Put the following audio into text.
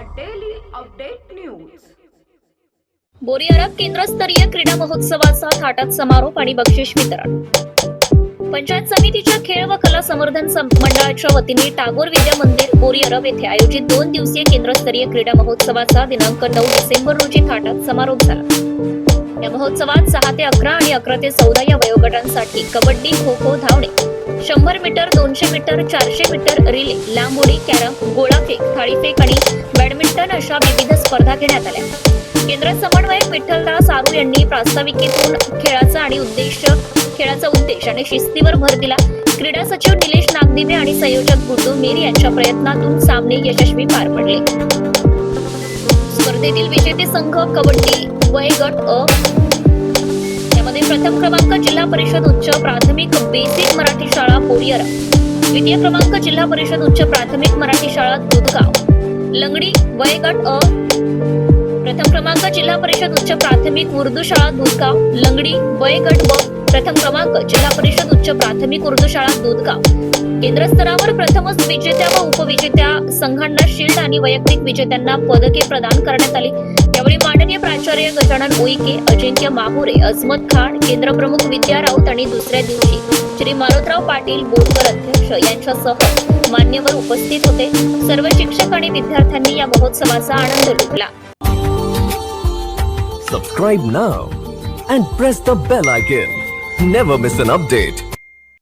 Update news Bori Arab केंद्रस्तरीय क्रीडा महोत्सवाचा थाटात समारोप आणि बक्षीस वितरण. पंचायत समितीच्या खेळ व कला संवर्धन मंडळाच्या वतीने टागोर विद्या मंदिर बोरी अरब येथे आयोजित दोन दिवसीय केंद्रस्तरीय क्रीडा महोत्सवाचा दिनांक नऊ डिसेंबर रोजी थाटात समारोप झाला. या महोत्सवात सहा ते अकरा आणि अकरा ते चौदा या वयोगटांसाठी कबड्डी खो खो धावणे शंभर मीटर दोनशे मीटर चारशे मीटर रिले लांब उडी कॅरम गोळाफेक थाळीफेक आणि बॅडमिंटन अशा विविध स्पर्धा घेण्यात आल्या. केंद्र समन्वयक विठ्ठलदास सारू यांनी प्रास्ताविकेतून खेळाचा आणि उद्देश खेळाचा उद्देश आणि शिस्तीवर भर दिला. क्रीडा सचिव निलेश नागदिवे आणि संयोजक गुड्डू मीर यांच्या प्रयत्नातून सामने यशस्वी पार पडले. स्पर्धेतील विजेते संघ कबड्डी वय गट अ यामध्ये प्रथम क्रमांक जिल्हा परिषद उच्च प्राथमिक बेसिक मराठी शाळा पोरियरा. द्वितीय क्रमांक जिल्हा परिषद उच्च प्राथमिक मराठी शाळा दुधगाव. लंगडी वय गट अ प्रथम क्रमांक जिल्हा परिषद उच्च प्राथमिक उर्दू शाळा दुधगाव. लंगडी वयगट व ब प्रथम क्रमांक जिल्हा परिषद उच्च प्राथमिक उर्दू शाळा दुधगाव. केंद्र स्तरावर प्रथमच विजेत्या व उपविजेत्या संघांना शिल्ड आणि वैयक्तिक विजेत्यांना पदके प्रदान करण्यात आली. यावेळी माननीय प्राचार्य गजानन उईके अजिंक्य माहुरे अजमत खान केंद्र प्रमुख विद्या राऊत आणि दुसऱ्या दिवशी श्री मारुतराव पाटील बोरकर अध्यक्ष यांच्यासह मान्यवर उपस्थित होते. सर्व शिक्षक आणि विद्यार्थ्यांनी या महोत्सवाचा आनंद लुटला. Subscribe now and press the bell icon never miss an update